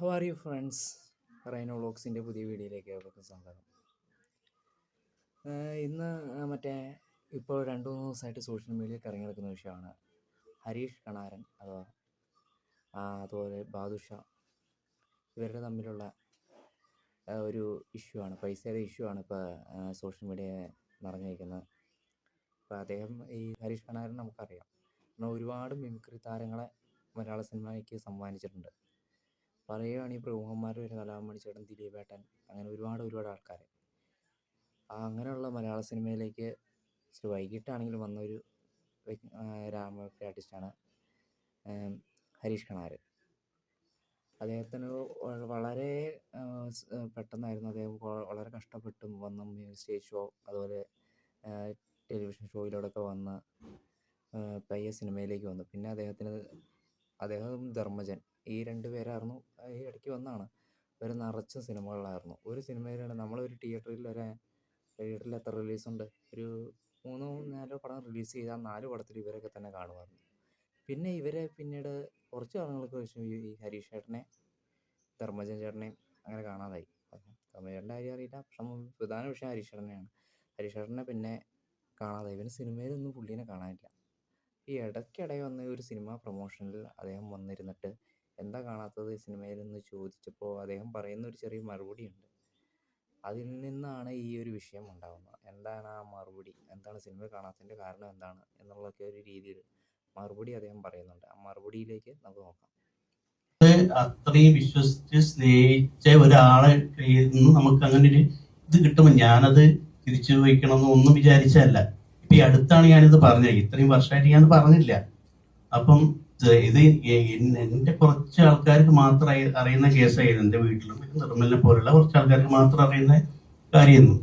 How are you friends Rhino വ്ളോഗ്സിന്റെ പുതിയ വീഡിയോയിലേക്ക് അവർക്ക് സ്വാഗതം. ഇന്ന് മറ്റേ ഇപ്പോൾ രണ്ട് മൂന്ന് ദിവസമായിട്ട് സോഷ്യൽ മീഡിയയിൽ കറങ്ങി നടക്കുന്ന വിഷയമാണ്. ഹരീഷ് കണാരൻ അഥവാ അതുപോലെ ബാദുഷ ഇവരുടെ തമ്മിലുള്ള ഒരു ഇഷ്യൂ ആണ്. പൈസയുടെ ഇഷ്യൂ ആണ് ഇപ്പോൾ സോഷ്യൽ മീഡിയ നിറഞ്ഞിരിക്കുന്നത്. അപ്പോൾ അദ്ദേഹം ഈ ഹരീഷ് കണാരൻ നമുക്കറിയാം. ഒരുപാട് മിമിക്രി താരങ്ങളെ മലയാള സിനിമയ്ക്ക് സമ്മാനിച്ചിട്ടുണ്ട്. പറയുകയാണെങ്കിൽ പ്രമുഖന്മാർ വരെ കലാമണി ചേട്ടൻ ദിലീപേട്ടൻ അങ്ങനെ ഒരുപാട് ഒരുപാട് ആൾക്കാർ അങ്ങനെയുള്ള മലയാള സിനിമയിലേക്ക് വൈകിട്ടാണെങ്കിൽ വന്നൊരു ഒരു ആ, രാമ ആർട്ടിസ്റ്റാണ് ഹരീഷ് കണാർ അദ്ദേഹത്തിന് വളരെ പെട്ടെന്നായിരുന്നു അദ്ദേഹം വളരെ കഷ്ടപ്പെട്ടും വന്ന സ്റ്റേജ് ഷോ അതുപോലെ ടെലിവിഷൻ ഷോയിലൂടെയൊക്കെ വന്ന് പയ്യെ സിനിമയിലേക്ക് വന്നു. പിന്നെ അദ്ദേഹത്തിന് അദ്ദേഹം ധർമ്മജൻ. ഈ രണ്ട് പേരായിരുന്നു ഈ ഇടയ്ക്ക് വന്നാണ്. ഒരു നിറച്ച സിനിമകളിലായിരുന്നു. ഒരു സിനിമയിലാണ് നമ്മളൊരു തിയേറ്ററിൽ ഒരു തിയേറ്ററിൽ എത്ര റിലീസുണ്ട്? ഒരു മൂന്നോ നാലോ പടം റിലീസ് ചെയ്താൽ നാല് പടത്തിൽ ഇവരൊക്കെ തന്നെ കാണുമായിരുന്നു. പിന്നെ ഇവരെ പിന്നീട് കുറച്ച് കാലങ്ങൾക്ക് ശേഷം ഈ ഹരീഷ് ചേട്ടനെ ധർമ്മജൻ ചേട്ടനെയും അങ്ങനെ കാണാതായി. ധർമ്മചേട്ടന്റെ കാര്യം അറിയില്ല. പക്ഷെ പ്രധാന വിഷയം ഹരീഷ് ചേട്ടനെയാണ്. ഹരീഷ് ചേട്ടനെ പിന്നെ കാണാതായി. ഇവന് സിനിമയിലൊന്നും പുള്ളീനെ കാണാനില്ല. ഈ ഇടയ്ക്കിടെ വന്ന ഒരു സിനിമ പ്രൊമോഷനിൽ അദ്ദേഹം വന്നിരുന്നിട്ട് എന്താ കാണാത്തത് സിനിമയിലെന്ന് ചോദിച്ചപ്പോൾ അദ്ദേഹം പറയുന്ന ഒരു ചെറിയ മറുപടിയുണ്ട്. അതിൽ നിന്നാണ് ഈ ഒരു വിഷയം ഉണ്ടാകുന്നത് എന്താണ് ആ മറുപടി? എന്താണ് സിനിമ കാണാത്തതിന്റെ കാരണം എന്താണ്? എന്നുള്ളതൊക്കെ ഒരു രീതിയിൽ മറുപടി അദ്ദേഹം പറയുന്നുണ്ട്. ആ മറുപടിയിലേക്ക് നമുക്ക് നോക്കാം. അത്രയും വിശ്വസിച്ച് സ്നേഹിച്ച ഒരാളെ നിന്ന് നമുക്ക് അങ്ങനെ ഒരു ഇത് കിട്ടുമ്പോൾ ഞാനത് തിരിച്ചു വയ്ക്കണമെന്ന് ഒന്നും വിചാരിച്ചല്ല ഇപ്പൊ ഈ അടുത്താണ് ഞാനിത് പറഞ്ഞത്. ഇത്രയും വർഷമായിട്ട് ഞാൻ പറഞ്ഞില്ല. അപ്പം ഇത് എന്റെ കുറച്ച് ആൾക്കാർക്ക് മാത്രമായി അറി- അറിയുന്ന കേസായിരുന്നു എന്റെ വീട്ടിലും. നിർമ്മലിനെ പോലുള്ള കുറച്ച് ആൾക്കാർക്ക് മാത്രം അറിയുന്ന കാര്യമായിരുന്നു.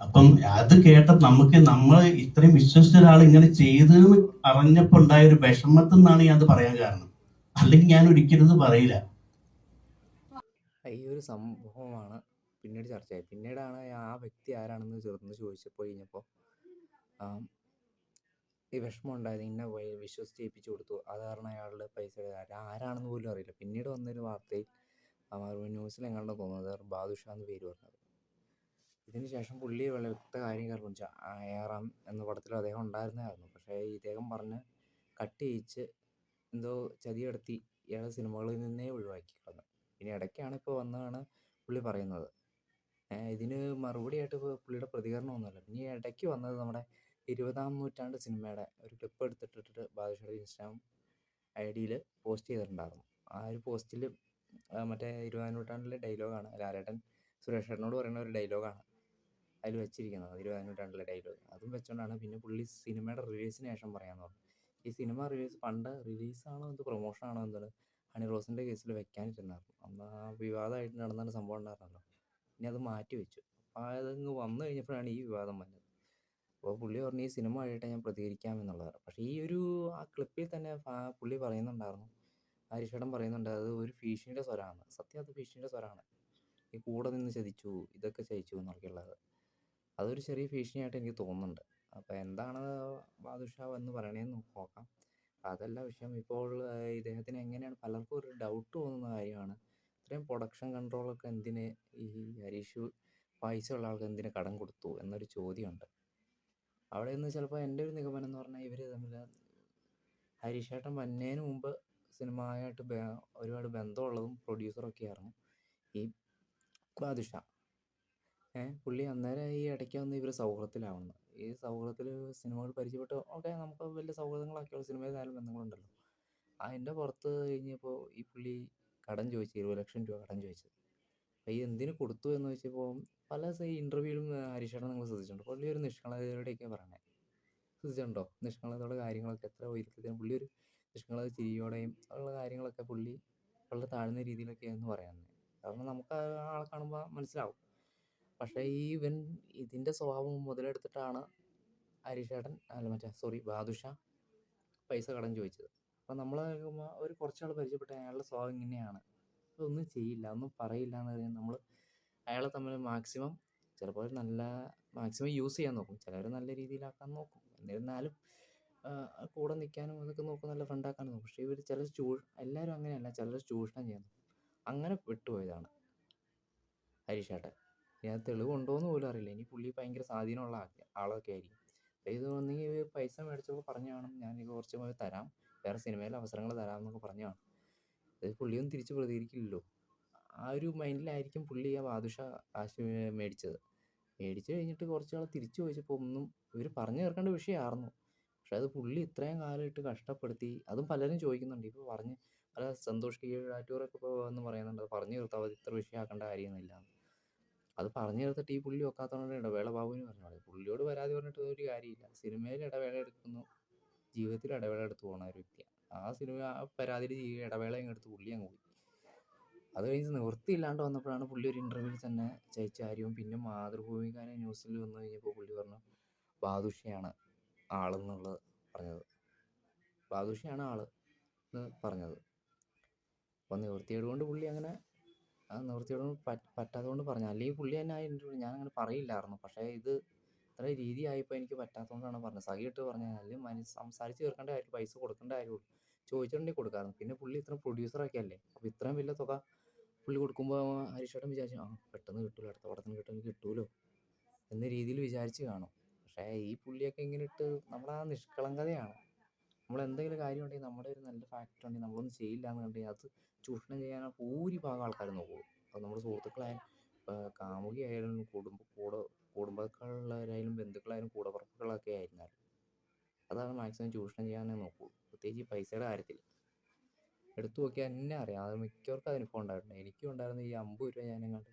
അപ്പം അത് കേട്ട നമുക്ക് നമ്മൾ ഇത്രയും വിശ്വസിച്ച ഒരാൾ ഇങ്ങനെ ചെയ്തെന്ന് അറിഞ്ഞപ്പോൾ ഉണ്ടായ ഒരു വിഷമത്തിൽ നിന്നാണ് ഞാൻ അത് പറയാൻ കാരണം. അല്ലെങ്കിൽ ഞാൻ ഒരിക്കലും പറയില്ല. ഈ ഒരു സംഭവമാണ് പിന്നീട് ചർച്ചയായി പിന്നീടാണ് ആ വ്യക്തി ആരാണെന്ന് ചെറുതെന്ന് ചോദിച്ചപ്പോൾ കഴിഞ്ഞപ്പോൾ വിഷമം ഉണ്ടായത് ഇന്ന വഴി വിശ്വസിച്ച് ഏൽപ്പിച്ചു കൊടുത്തു. അത് കാരണം അയാളുടെ പൈസ ആരാ- ആരാണെന്ന് പോലും അറിയില്ല. പിന്നീട് വന്നൊരു വാർത്തയിൽ ന്യൂസിൽ എങ്ങാണ്ടോ തോന്നുന്നത് ബാദുഷ എന്ന് പേര് പറഞ്ഞത്. ഇതിന് ശേഷം പുള്ളി വ്യക്ത കാര്യം കാരണം അയാറാം എന്ന പടത്തിൽ അദ്ദേഹം ഉണ്ടായിരുന്നതായിരുന്നു പക്ഷേ ഇദ്ദേഹം പറഞ്ഞ് കട്ട് ചെയ്യിച്ച് എന്തോ ചതിയടത്തി ഇയാളെ സിനിമകളിൽ നിന്നേ ഒഴിവാക്കി കളഞ്ഞു. പിന്നെ ഇടയ്ക്കാണ് ഇപ്പോൾ വന്നതാണ് പുള്ളി പറയുന്നത്. ഇതിന് മറുപടിയായിട്ട് ഇപ്പോൾ പുള്ളിയുടെ പ്രതികരണമൊന്നുമില്ല. ഈ ഇടയ്ക്ക് വന്നത് നമ്മുടെ ഇരുപതാം നൂറ്റാണ്ട് സിനിമയുടെ ഒരു ക്ലിപ്പ് എടുത്തിട്ടിട്ട് ബാദുഷയുടെ ഇൻസ്റ്റാഗ്രാം ഐ ഡിയിൽ പോസ്റ്റ് ചെയ്തിട്ടുണ്ടായിരുന്നു. ആ ഒരു പോസ്റ്റിൽ മറ്റേ ഇരുപതാം നൂറ്റാണ്ടിലെ ഡയലോഗാണ് ലാലേട്ടൻ സുരേഷ് ഏട്ടനോട് പറയുന്ന ഒരു ഡയലോഗാണ് അതിൽ വെച്ചിരിക്കുന്നത്. ഇരുപതാം നൂറ്റാണ്ടിലെ ഡയലോഗ് അതും വെച്ചുകൊണ്ടാണ് പിന്നെ പുള്ളി സിനിമയുടെ റിലീസിന് ശേഷം പറയാൻ പറഞ്ഞു ഈ സിനിമ റിലീസ് പണ്ട് റിലീസാണോ എന്ത് പ്രൊമോഷനാണോ എന്താണ് ഹണി റോസിന്റെ കേസിൽ വെക്കാനിട്ടുണ്ടായിരുന്നു അന്ന് ആ വിവാദമായിട്ട് നടന്ന സംഭവം ഉണ്ടായിരുന്നല്ലോ. ഇനി അത് മാറ്റി വെച്ചു. അപ്പോൾ അതങ്ങ് വന്നു കഴിഞ്ഞപ്പോഴാണ് ഈ വിവാദം വന്നത്. അപ്പോൾ പുള്ളി പറഞ്ഞു ഈ സിനിമ കഴിയട്ടെ ഞാൻ പ്രതികരിക്കാം എന്നുള്ളതാണ്. പക്ഷേ ഈ ഒരു ആ ക്ലിപ്പിൽ തന്നെ പുള്ളി പറയുന്നുണ്ടായിരുന്നു ഹരീഷേട്ടൻ പറയുന്നുണ്ട് അത് ഒരു ഭീഷണിയുടെ സ്വരമാണ്. സത്യം അത് ഭീഷണിയുടെ സ്വരമാണ്. ഈ കൂടെ നിന്ന് ചതിച്ചു ഇതൊക്കെ ചതിച്ചു എന്നൊക്കെയുള്ളത് അതൊരു ചെറിയ ഭീഷണിയായിട്ട് എനിക്ക് തോന്നുന്നുണ്ട്. അപ്പോൾ എന്താണ് ബാദുഷാ എന്ന് പറയണേന്ന് നോക്കാം. അതല്ല വിഷയം. ഇപ്പോൾ ഇദ്ദേഹത്തിന് എങ്ങനെയാണ് പലർക്കും ഒരു ഡൗട്ട് തോന്നുന്ന കാര്യമാണ്. ഇത്രയും പ്രൊഡക്ഷൻ കൺട്രോളൊക്കെ എന്തിന്? ഈ ഹരീഷ് പൈസ ഉള്ള ആൾക്ക് എന്തിന് കടം കൊടുത്തു എന്നൊരു ചോദ്യമുണ്ട്. അവിടെ നിന്ന് ചിലപ്പോൾ എന്റെ ഒരു നിഗമനം എന്ന് പറഞ്ഞാൽ ഇവർ തമ്മിൽ ഹരീഷേട്ടൻ വന്നതിന് മുമ്പ് സിനിമയായിട്ട് ഒരുപാട് ബന്ധമുള്ളതും പ്രൊഡ്യൂസറൊക്കെ ആയിരുന്നു. ഈ ബാദുഷ. ഏഹ് പുള്ളി അന്നേരം ഈ ഇടയ്ക്ക് വന്ന് ഇവർ സൗഹൃദത്തിലാവുന്നത് ഈ സൗഹൃദത്തിൽ സിനിമകൾ പരിചയപ്പെട്ട് ഓക്കെ നമുക്ക് വലിയ സൗഹൃദങ്ങളൊക്കെയുള്ള സിനിമയിൽ ധാരാളം ബന്ധങ്ങളുണ്ടല്ലോ. അതിന്റെ പുറത്ത് കഴിഞ്ഞപ്പോൾ ഈ പുള്ളി കടം ചോദിച്ചു ഇരുപത് ലക്ഷം രൂപ കടം ചോദിച്ചത് ഈ എന്തിനു കൊടുത്തു എന്ന് വെച്ചപ്പോൾ പല ഇന്റർവ്യൂവിലും ഹരീഷേട്ടൻ നിങ്ങൾ ശ്രദ്ധിച്ചിട്ടുണ്ട്? പുള്ളി ഒരു നിഷ്കളതയോടെയൊക്കെ പറയണേ. ശ്രദ്ധിച്ചിട്ടുണ്ടോ? നിഷ്കളതയുടെ കാര്യങ്ങളൊക്കെ എത്ര ഉയരത്തിലും പുള്ളി ഒരു നിഷ്കളത ചിരിയോടെയും ഉള്ള കാര്യങ്ങളൊക്കെ പുള്ളി വളരെ താഴ്ന്ന രീതിയിലൊക്കെയായിരുന്നു പറയുന്നത് കാരണം നമുക്ക് ആളെ കാണുമ്പോൾ മനസ്സിലാവും. പക്ഷേ ഈ ഇവൻ ഇതിന്റെ സ്വഭാവം മുതലെടുത്തിട്ടാണ് ഹരീഷേട്ടൻ അല്ല മറ്റേ സോറി ബാദുഷ പൈസ കടം ചോദിച്ചത്. അപ്പം നമ്മൾ ഒരു കുറച്ചാൾ പരിചയപ്പെട്ട അയാളുടെ സ്വഭാവം ഇങ്ങനെയാണ്. ഒന്നും ചെയ്യില്ല ഒന്നും പറയില്ല എന്ന് പറഞ്ഞാൽ നമ്മൾ അയാളെ തമ്മിൽ മാക്സിമം ചിലപ്പോൾ നല്ല മാക്സിമം യൂസ് ചെയ്യാൻ നോക്കും. ചിലവർ നല്ല രീതിയിലാക്കാൻ നോക്കും. എന്നിരുന്നാലും കൂടെ നിൽക്കാനും അതൊക്കെ നോക്കും നല്ല ഫ്രണ്ടാക്കാനും നോക്കും. പക്ഷേ ഇവർ ചിലർ ചൂ എല്ലാവരും അങ്ങനെയല്ല. ചിലർ ചൂഷണം ചെയ്യുന്നു അങ്ങനെ പെട്ടുപോയതാണ് ഹരീഷേട്ടൻ. ഞാൻ തെളിവുണ്ടോ എന്ന് പോലും അറിയില്ല. ഇനി പുള്ളി ഭയങ്കര സ്വാധീനമുള്ള ആളൊക്കെ ആയിരിക്കും. ഇത് വന്നെങ്കിൽ പൈസ മേടിച്ചപ്പോൾ പറഞ്ഞു കാണും ഞാൻ കുറച്ച് തരാം. വേറെ സിനിമയിൽ അവസരങ്ങൾ തരാം എന്നൊക്കെ പറഞ്ഞു കാണും. അത് പുള്ളിയൊന്നും തിരിച്ച് പ്രതികരിക്കില്ലല്ലോ. ആ ഒരു മൈൻഡിലായിരിക്കും പുള്ളി ആ ബാദുഷ കാശ് മേടിച്ചത്. മേടിച്ച് കഴിഞ്ഞിട്ട് കുറച്ച് നാൾ തിരിച്ചു ചോദിച്ചപ്പോൾ ഒന്നും ഇവർ പറഞ്ഞു തീർക്കേണ്ട വിഷയമായിരുന്നു പക്ഷെ അത് പുള്ളി ഇത്രയും കാലമായിട്ട് കഷ്ടപ്പെടുത്തി അതും പലരും ചോദിക്കുന്നുണ്ട്. ഇപ്പോൾ പറഞ്ഞ് പല സന്തോഷ് കീഴാറ്റൂറൊക്കെ ഇപ്പോൾ വന്ന് പറയുന്നുണ്ട് അത് പറഞ്ഞു തീർത്താൽ മതി ഇത്ര വിഷയമാക്കേണ്ട കാര്യമൊന്നുമില്ല. അത് പറഞ്ഞു തീർത്തിട്ട് ഈ പുള്ളി ഒക്കാത്തതുകൊണ്ട് ഇടവേള ബാബുവിന് പറഞ്ഞു പുള്ളിയോട് പരാതി പറഞ്ഞിട്ട് ഒരു കാര്യമില്ല. സിനിമയിൽ ഇടവേള എടുക്കുന്നു. ജീവിതത്തിൽ ഇടവേള എടുത്തു പോകുന്ന ഒരു വ്യക്തിയാണ്. ആ സിനിമ ആ പരാതിയിൽ ഈ ഇടവേള അങ്ങ് എടുത്ത് പുള്ളി അങ്ങ് പോയി. അത് കഴിഞ്ഞ് നിവൃത്തിയില്ലാണ്ട് വന്നപ്പോഴാണ് പുള്ളി ഒരു ഇന്റർവ്യൂവിൽ തന്നെ ചേച്ചി കാര്യവും പിന്നെ മാതൃഭൂമിക്കാരെ ന്യൂസിൽ വന്നു കഴിഞ്ഞപ്പോൾ പുള്ളി പറഞ്ഞു ബാദുഷയാണ് ആളെന്നുള്ളത് പറഞ്ഞത്. ബാദുഷയാണ് ആൾ എന്ന് പറഞ്ഞത്. അപ്പോൾ നിവൃത്തിയോട് പുള്ളി അങ്ങനെ ആ നിവൃത്തിയോട് പറ്റാത്തതുകൊണ്ട് പറ്റ പറ്റാത്തത് കൊണ്ട് പറഞ്ഞു. അല്ലെങ്കിൽ പുള്ളി തന്നെ ആ ഇന്റർവ്യൂ ഞാൻ അങ്ങനെ പറയില്ലായിരുന്നു. പക്ഷേ ഇത് ഇത്ര രീതിയായപ്പോൾ എനിക്ക് പറ്റാത്തതുകൊണ്ടാണ് പറഞ്ഞത്. സഹിയിട്ട് പറഞ്ഞാൽ മനസ്സ് സംസാരിച്ച് തീർക്കേണ്ട കാര്യം പൈസ കൊടുക്കേണ്ട കാര്യമുള്ളൂ. ചോദിച്ചിട്ടുണ്ടെങ്കിൽ കൊടുക്കാറുണ്ട് പിന്നെ പുള്ളി ഇത്ര പ്രൊഡ്യൂസറൊക്കെ അല്ലേ അപ്പോൾ ഇത്രയും വലിയ തുക പുള്ളി കൊടുക്കുമ്പോൾ ഹരീഷേട്ടൻ വിചാരിച്ചു ആ പെട്ടെന്ന് കിട്ടുമല്ലോ അടുത്ത പടത്തിന് കിട്ടുമെങ്കിൽ കിട്ടുമല്ലോ എന്ന രീതിയിൽ വിചാരിച്ച് കാണും. പക്ഷേ ഈ പുള്ളിയൊക്കെ ഇങ്ങനെ ഇട്ട് നമ്മുടെ ആ നിഷ്കളങ്കതയാണ്. നമ്മൾ എന്തെങ്കിലും കാര്യം ഉണ്ടെങ്കിൽ നമ്മുടെ ഒരു നല്ല ഫാക്ടർ ഉണ്ടെങ്കിൽ നമ്മളൊന്നും ചെയ്യില്ല എന്നുണ്ടെങ്കിൽ അത് ചൂഷണം ചെയ്യാൻ ഭൂരിഭാഗം ആൾക്കാർ നോക്കുള്ളൂ അത് നമ്മുടെ സുഹൃത്തുക്കളായാലും കാമുകിയായാലും കുടുംബ കൂടെ കുടുംബക്കാരുള്ളവരായാലും ബന്ധുക്കളായാലും കൂടപ്പുറപ്പുകളൊക്കെ ആയിരുന്നാൽ അതാണ് മാക്സിമം ചൂഷണം ചെയ്യാനേ നോക്കുള്ളൂ പ്രത്യേകിച്ച് ഈ പൈസയുടെ കാര്യത്തിൽ എടുത്തു നോക്കിയാൽ എന്നെ അറിയാം. അത് മിക്കവർക്കും അത് അനുഭവം ഉണ്ടായിട്ടുണ്ട്. എനിക്കും ഉണ്ടായിരുന്ന ഈ അമ്പത് രൂപ ഞാൻ എങ്ങാണ്ട്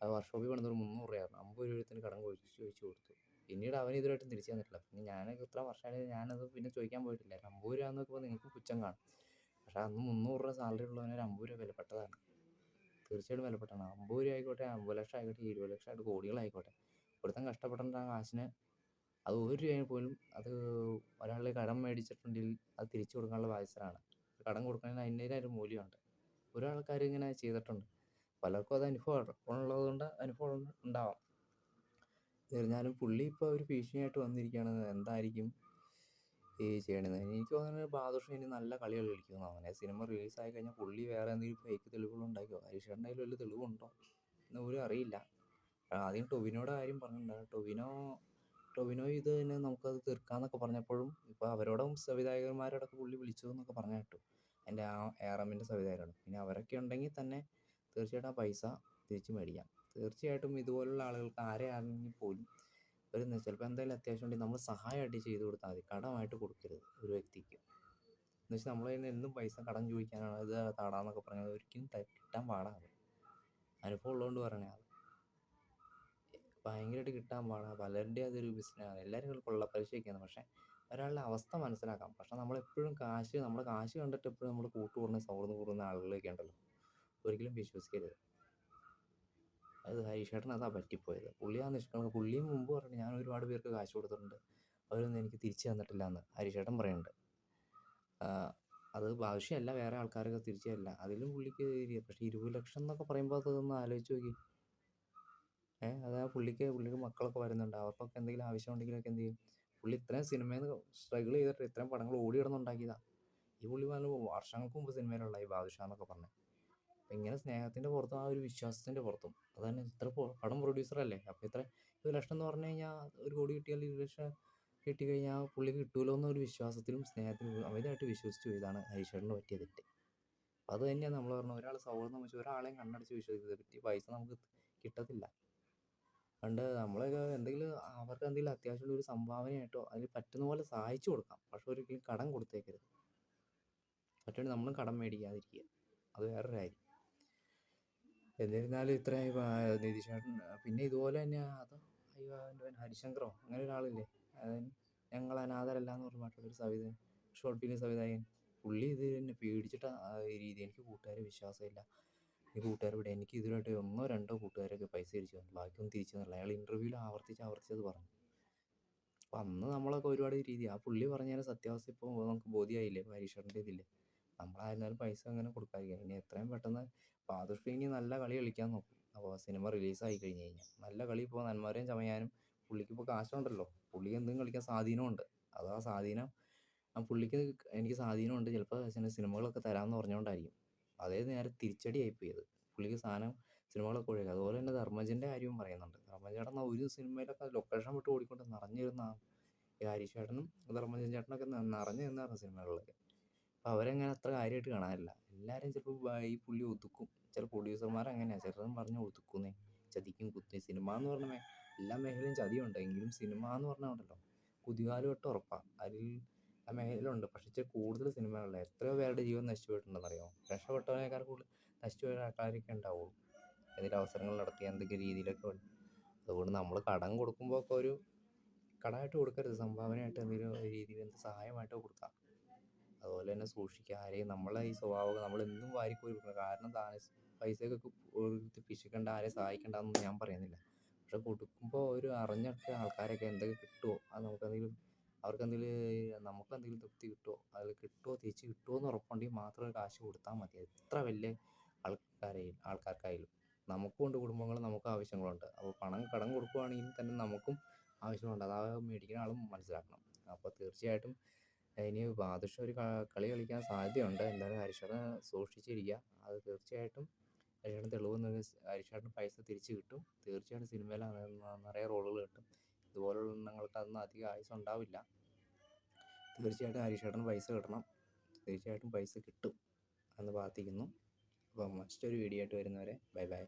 അത് വർക്ക്ഷോപ്പിൽ പണിതൊരു മുന്നൂറ് രൂപയായിരുന്നു. അമ്പത് രൂപത്തിന് കടം ചോദിച്ച് ചോദിച്ചു കൊടുത്തു. പിന്നീട് അവൻ ഇതുവരെയായിട്ടും തിരിച്ചു തന്നിട്ടില്ല പിന്നെ ഞാനൊക്കെ ഇത്ര വർഷമായിട്ട് ഞാനത് പിന്നെ ചോദിക്കാൻ പോയിട്ടില്ല. ഒരു അമ്പത് രൂപ എന്ന് നോക്കുമ്പോൾ നിങ്ങൾക്ക് പുച്ഛം കാണും. പക്ഷേ അന്ന് മുന്നൂറ് രൂപ സാലറി ഉള്ളവന് ഒരു അമ്പത് രൂപ വിലപ്പെട്ടതാണ്. തീർച്ചയായിട്ടും വിലപ്പെട്ടാണ് അമ്പത് രൂപ ആയിക്കോട്ടെ അമ്പത് ലക്ഷം ആയിക്കോട്ടെ ഇരുപത് ലക്ഷം ആയിട്ട് കോടികളായിക്കോട്ടെ. ഒരുത്തൻ കഷ്ടപ്പെടേണ്ട കാശിന് അത് ഒരു രൂപ പോലും അത് ഒരാൾ കടം മേടിച്ചിട്ടുണ്ടെങ്കിൽ അത് തിരിച്ചു കൊടുക്കാനുള്ള ബാധ്യസ്ഥരാണ്. കടം കൊടുക്കുന്നതിന് അതിന്റെതായ ഒരു മൂല്യമുണ്ട്. ഓരോ ആൾക്കാർ ഇങ്ങനെ ചെയ്തിട്ടുണ്ട്. പലർക്കും അത് അനുഭവം ഉള്ളതുകൊണ്ട് അനുഭവം ഉണ്ടാവാം. എന്നിരുന്നാലും പുള്ളി ഇപ്പോൾ ഒരു ഭീഷണിയായിട്ട് വന്നിരിക്കുകയാണ്. എന്തായിരിക്കും ഈ ചെയ്യണത് എനിക്ക് തോന്നുന്നത് ബാദുഷ ഇനി നല്ല കളികൾ കളിക്കുന്നു അങ്ങനെ സിനിമ റിലീസായി കഴിഞ്ഞാൽ പുള്ളി വേറെ എന്തെങ്കിലും ഫേക്ക് തെളിവുകൾ ഉണ്ടാക്കിയോ? ഹരീഷേട്ടന്റെ കയ്യിൽ വല്ല തെളിവുണ്ടോ? എന്ന് പോലും അറിയില്ല. ആദ്യം ടൊവിനോയുടെ കാര്യം പറഞ്ഞിട്ടുണ്ടായിരുന്നു. ടൊവിനോ ടൊവിനോ ഇത് തന്നെ നമുക്കത് തീർക്കാമെന്നൊക്കെ പറഞ്ഞപ്പോഴും ഇപ്പോൾ അവരോടും സംവിധായകന്മാരോടൊക്കെ പുള്ളി വിളിച്ചു എന്നൊക്കെ പറഞ്ഞു കേട്ടു. എന്റെ ആ എയറമിന്റെ സംവിധായകരോട് പിന്നെ അവരൊക്കെ ഉണ്ടെങ്കിൽ തന്നെ തീർച്ചയായിട്ടും ആ പൈസ തിരിച്ച് മേടിക്കാം. തീർച്ചയായിട്ടും ഇതുപോലുള്ള ആളുകൾക്ക് ആരെയാണെങ്കിൽ പോലും ഒരു ചിലപ്പോൾ എന്തായാലും അത്യാവശ്യം ഉണ്ടെങ്കിൽ നമ്മൾ സഹായമായിട്ട് ചെയ്തു കൊടുത്താൽ മതി. കടമായിട്ട് കൊടുക്കരുത് ഒരു വ്യക്തിക്ക്. എന്ന് വെച്ചാൽ നമ്മൾ തന്നെ എന്നും പൈസ കടം ചോദിക്കാനാണ് ഇത് താടാന്നൊക്കെ പറഞ്ഞാൽ ഒരിക്കലും കിട്ടാൻ പാടാണ്. അനുഭവം ഉള്ളതുകൊണ്ട് പറയണേ ഭയങ്കരമായിട്ട് കിട്ടാൻ പാടാണ് പലരുടെയും അതൊരു ബിസിനസ്സാണ് എല്ലാവരും കൊള്ളപ്പലിശയൊക്കെയാണ്. പക്ഷേ ഒരാളുടെ അവസ്ഥ മനസ്സിലാക്കാം. പക്ഷെ നമ്മളെപ്പോഴും കാശ് നമ്മുടെ കാശ് കണ്ടിട്ട് എപ്പോഴും നമ്മൾ കൂട്ടുകൂടുന്ന സൗഹൃദം കൂടുന്ന ആളുകളൊക്കെ ഉണ്ടല്ലോ. ഒരിക്കലും വിശ്വസിക്കരുത്. അത് ഹരീഷേട്ടൻ അതാ പറ്റിപ്പോയത്. പുള്ളി ആ നിഷ്കളങ്ക പുള്ളിയും മുമ്പ് പറഞ്ഞു ഞാൻ ഒരുപാട് പേർക്ക് കാശ് കൊടുത്തിട്ടുണ്ട്. അവരൊന്നും എനിക്ക് തിരിച്ചു തന്നിട്ടില്ല എന്ന് ഹരീഷേട്ടൻ പറയുന്നുണ്ട്. അത് ആവശ്യമല്ല. വേറെ ആൾക്കാരൊക്കെ തിരിച്ചു തരില്ല. അതിലും പുള്ളിക്ക് പക്ഷേ ഇരുപത് ലക്ഷം എന്നൊക്കെ പറയുമ്പോൾ അതൊന്ന് ആലോചിച്ച് നോക്കി. അത് ആ പുള്ളിക്ക് പുള്ളിക്ക് മക്കളൊക്കെ വരുന്നുണ്ട്. അവർക്കൊക്കെ എന്തെങ്കിലും ആവശ്യം ഉണ്ടെങ്കിലൊക്കെ എന്ത് ചെയ്യും പുള്ളി ഇത്രയും സിനിമയിൽ സ്ട്രഗിൾ ചെയ്തിട്ട് ഇത്രയും പടങ്ങൾ ഓടി കിടന്നുണ്ടാക്കിയതാ ഈ പുള്ളി പറഞ്ഞ വർഷങ്ങൾക്ക് മുമ്പ് സിനിമയിലുള്ള ഈ ബാദുഷ എന്നൊക്കെ പറഞ്ഞത് അപ്പം ഇങ്ങനെ സ്നേഹത്തിന്റെ പുറത്തും ആ ഒരു വിശ്വാസത്തിന്റെ പുറത്തും. അതന്നെ തന്നെ ഇത്ര പടം പ്രൊഡ്യൂസർ അല്ലേ? അപ്പോൾ ഇത്ര ഒരു ലക്ഷം എന്ന് പറഞ്ഞു കഴിഞ്ഞാൽ ഒരു കോടി കിട്ടിയാൽ ഇരുപത് ലക്ഷം കിട്ടിക്കഴിഞ്ഞാൽ പുള്ളിക്ക് കിട്ടുമല്ലോ എന്നൊരു വിശ്വാസത്തിലും സ്നേഹത്തിലും അമിതമായിട്ട് വിശ്വസിച്ചു ഇതാണ് ഹരീഷേട്ടന് പറ്റിയ തെറ്റ്. അത് തന്നെയാണ് നമ്മൾ പറഞ്ഞത്. ഒരാൾ സൗഹൃദം വെച്ച് ഒരാളെയും കണ്ണടച്ച് വിശ്വസിക്കുന്നത് പറ്റി. പൈസ നമുക്ക് കിട്ടത്തില്ല. പണ്ട് നമ്മളൊക്കെ എന്തെങ്കിലും അവർക്ക് എന്തെങ്കിലും അത്യാവശ്യമുള്ള ഒരു സംഭാവനയായിട്ടോ അതിൽ പറ്റുന്ന പോലെ സഹായിച്ചു കൊടുക്കാം. പക്ഷെ ഒരിക്കലും കടം കൊടുത്തേക്കരുത്. പറ്റുമെങ്കിൽ നമ്മളും കടം മേടിക്കാതിരിക്കുക. അത് വേറൊരു കാര്യം. എന്നിരുന്നാലും ഇത്രയും നിതീഷേട്ടൻ പിന്നെ ഇതുപോലെ തന്നെ അത് അയ്യോ പേര് ഹരിശങ്കറോ അങ്ങനെ ഒരാളില്ലേ? ഞങ്ങൾ അനാഥരല്ല എന്ന് പറഞ്ഞ പാട്ടൊരു സവിത ഷോർട്ട് ഫിലിം സംവിധായകൻ പുള്ളി ഇത് തന്നെ പേടിച്ചിട്ട രീതി എനിക്ക് കൂട്ടുകാരെ വിശ്വാസമില്ല. ഈ കൂട്ടുകാർ ഇവിടെ എനിക്ക് ഇതിലായിട്ട് ഒന്നോ രണ്ടോ കൂട്ടുകാരൊക്കെ പൈസ തിരിച്ചു തന്നു ബാക്കിയൊന്നും തിരിച്ചു തന്നില്ല അയാൾ ഇന്റർവ്യൂവിൽ ആവർത്തിച്ച് ആവർത്തിച്ചത് പറഞ്ഞു. അപ്പം അന്ന് നമ്മളൊക്കെ ഒരുപാട് രീതി. ആ പുള്ളി പറഞ്ഞതിന് സത്യാവസ്ഥ ഇപ്പോൾ നമുക്ക് ബോധ്യമായില്ലേ പരീക്ഷയുടെ ഇതില്ലേ നമ്മളായിരുന്നാലും പൈസ അങ്ങനെ കൊടുക്കാതിരിക്കുക ഇനി എത്രയും പെട്ടെന്ന് പാദുഷ്ടി ഇനി നല്ല കളി കളിക്കാൻ നോക്കും. അപ്പോൾ സിനിമ റിലീസായി കഴിഞ്ഞ് കഴിഞ്ഞാൽ. നല്ല കളി ഇപ്പോൾ നന്മാരെയും ചമയാനും പുള്ളിക്ക് ഇപ്പോൾ കാശുണ്ടല്ലോ. പുള്ളിക്ക് എന്തും കളിക്കാൻ സ്വാധീനമുണ്ട്. അത് ആ സ്വാധീനം പുള്ളിക്ക് എനിക്ക് സ്വാധീനമുണ്ട്. ചിലപ്പോൾ ചില സിനിമകളൊക്കെ തരാമെന്ന് പറഞ്ഞുകൊണ്ടായിരിക്കും അതേ നേരെ തിരിച്ചടിയായിപ്പോയി അത് പുള്ളിക്ക് സാധനം സിനിമകളൊക്കെ ഒഴിവാക്കി. അതുപോലെ തന്നെ ധർമ്മജന്റെ കാര്യവും പറയുന്നുണ്ട്. ധർമ്മജേട്ടൻ ഒരു സിനിമയിലൊക്കെ ലൊക്കേഷൻ വിട്ട് ഓടിക്കൊണ്ട് നിറഞ്ഞിരുന്ന ഈ ഹരീഷ് ചേട്ടനും ധർമ്മജൻ ചേട്ടനൊക്കെ നിറഞ്ഞു നിന്നായിരുന്നു സിനിമകളിലൊക്കെ. അപ്പോൾ അവരങ്ങനെ അത്ര കാര്യമായിട്ട് കാണാനില്ല. എല്ലാവരും ചിലപ്പോൾ ഈ പുള്ളി ഒതുക്കും. ചില പ്രൊഡ്യൂസർമാർ അങ്ങനെയാണ് ചിലരും പറഞ്ഞ് ഒതുക്കുന്നേ. ചതിക്കും കുത്തി. സിനിമ എന്ന് പറഞ്ഞ എല്ലാ മേഖലയും ചതിയുണ്ട്. എങ്കിലും സിനിമ എന്ന് പറഞ്ഞാൽ ഉണ്ടല്ലോ. കുതികാൽ തൊട്ട് ഉറപ്പാണ് അതിൽ ആ മേഖലയിലുണ്ട്. പക്ഷേ കൂടുതൽ സിനിമകളിൽ എത്രയോ പേരുടെ ജീവൻ നശിച്ചു പോയിട്ടുണ്ടെന്നറിയാമോ രക്ഷപ്പെട്ടവനേക്കാൾ കൂടുതൽ നശിച്ചു പോയ ആൾക്കാരൊക്കെ ഉണ്ടാവുള്ളൂ. എന്തെങ്കിലും അവസരങ്ങൾ നടത്തി എന്തൊക്കെ രീതിയിലൊക്കെ ഉണ്ട്. അതുകൊണ്ട് നമ്മൾ കടം കൊടുക്കുമ്പോൾ ഒക്കെ ഒരു കടമായിട്ട് കൊടുക്കരുത്. സംഭാവനയായിട്ട് എന്തെങ്കിലും രീതിയിൽ എന്ത് സഹായമായിട്ട് കൊടുക്കാം. അതുപോലെ തന്നെ സൂക്ഷിക്കുക. ആരെയും നമ്മളെ ഈ സ്വഭാവം നമ്മൾ എന്നും വാരിക്കോരി കാരണം താന പൈസയൊക്കെ ഒരു പിശുക്കണ്ട ആരെയും ഞാൻ പറയുന്നില്ല. പക്ഷെ കൊടുക്കുമ്പോൾ ഒരു അറിഞ്ഞിട്ട് ആൾക്കാരൊക്കെ എന്തൊക്കെ കിട്ടുമോ അത് നമുക്ക് എന്തെങ്കിലും അവർക്ക് എന്തെങ്കിലും നമുക്ക് എന്തെങ്കിലും തൃപ്തി കിട്ടുമോ അതിൽ കിട്ടുമോ തിരിച്ച് കിട്ടുമോ എന്ന് ഉറപ്പുണ്ടെങ്കിൽ മാത്രം കാശ് കൊടുത്താൽ മതി. എത്ര വലിയ ആൾക്കാരെയും ആൾക്കാർക്കായാലും. നമുക്കും ഉണ്ട് കുടുംബങ്ങൾ നമുക്ക് ആവശ്യങ്ങളുണ്ട്. അപ്പോൾ പണം കടം കൊടുക്കുകയാണെങ്കിൽ തന്നെ നമുക്കും ആവശ്യമുണ്ട് അത് ആ മേടിക്കുന്ന ആളും മനസ്സിലാക്കണം. അപ്പോൾ തീർച്ചയായിട്ടും ഇനി ബാദുഷ ഒരു കളി കളിക്കാൻ സാധ്യതയുണ്ട്. എന്തായാലും ഹരിഷേട്ടൻ സൂക്ഷിച്ചിരിക്കുക അത് തീർച്ചയായിട്ടും ഹരിഷേട്ടൻ തെളിവ് നൽകി ഹരിഷേട്ടന് പൈസ തിരിച്ചു കിട്ടും. തീർച്ചയായിട്ടും സിനിമയിൽ നിറയെ റോളുകൾ കിട്ടും. ഇതുപോലുള്ള നിങ്ങൾക്ക് അതൊന്നും അധികം ആയുസ് ഉണ്ടാവില്ല. തീർച്ചയായിട്ടും ഹരിഷേട്ടന് പൈസ കിട്ടണം. തീർച്ചയായിട്ടും പൈസ കിട്ടും. എന്ന് പ്രാർത്ഥിക്കുന്നു. അപ്പം മറ്റൊരു വീഡിയോ ആയിട്ട് വരുന്നവരെ ബൈ ബൈ